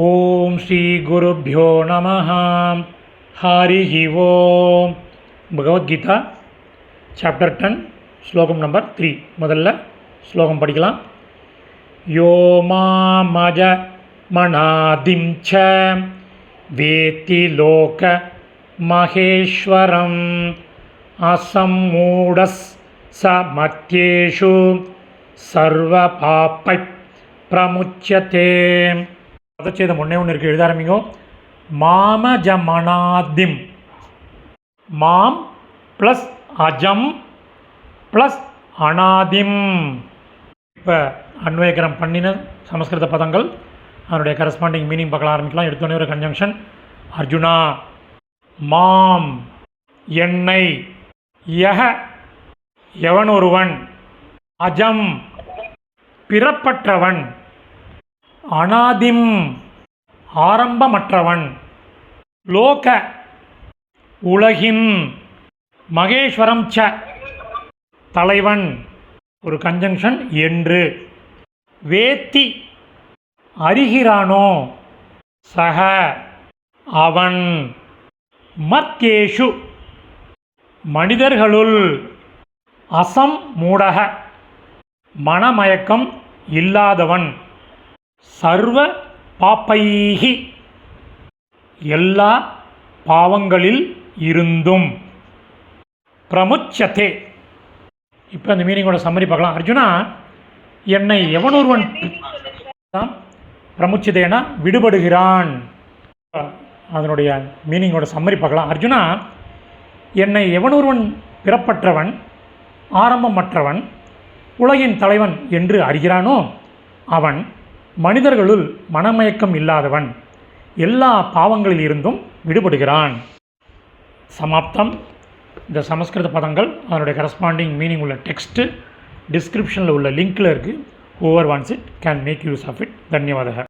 ஓம் ஸ்ரீ குருப்பியோ நம ஹரிஹி ஓம் பகவத்கீதா சாப்டர் டென் ஸ்லோகம் நம்பர் த்ரீ முதல்ல ஸ்லோகம் படிக்கலாம் யோ மாமஜ மணாதிம் ச வேத்தி லோக மகேஸ்வரம் அசம்மூடஸ் ச மத்தியேஷு சர்வ பாப்பை பிரமுச்சியத்தே பதச்சேதம் ஒன்றே ஒன்று இருக்குது எழுத ஆரம்பிங்கோ. மாமஜமனாதிம் மாம் ப்ளஸ் அஜம் ப்ளஸ் அனாதிம். இப்போ அன்வயக்கரம் பண்ணின சமஸ்கிருத பதங்கள் அதனுடைய கரஸ்பாண்டிங் மீனிங் பார்க்கலாம். ஆரம்பிக்கலாம். எடுத்தோடனே ஒரு கன்ஜங்ஷன் அர்ஜுனா மாம் என்னை யக எவன் ஒருவன் அஜம் பிறப்பற்றவன். அனாதிம் ஆரம்பமற்றவன். லோக உலகின் மகேஸ்வரம் ச தலைவன். ஒரு கன்ஜங்ஷன் என்று. வேத்தி அறிகிறானோ சக அவன். மத்தியேஷு மனிதர்களுள். அசம் மூடக மனமயக்கம் இல்லாதவன். சர்வ பாப்பைகி எல்லா பாவங்களில் இருந்தும் பிரமுச்சத்தே இப்போ அந்த மீனிங்கோட சம்மரி பார்க்கலாம். அர்ஜுனா என்னை எவனொருவன் பிரமுச்சதேனா தான் விடுபடுகிறான்? அதனுடைய மீனிங்கோட சம்மரி பார்க்கலாம். அர்ஜுனா என்னை எவனொருவன் பிறப்பற்றவன் ஆரம்பமற்றவன் உலகின் தலைவன் என்று அறிகிறானோ அவன் மனிதர்களுள் மனமயக்கம் இல்லாதவன் எல்லா பாவங்களில் இருந்தும் விடுபடுகிறான். சமாப்தம். இந்த சமஸ்கிருத பதங்கள் அதனுடைய கரஸ்பாண்டிங் மீனிங் உள்ள டெக்ஸ்ட்டு டிஸ்கிரிப்ஷனில் உள்ள லிங்க்கில் இருக்குது over once it can make use of it தன்யவாதக.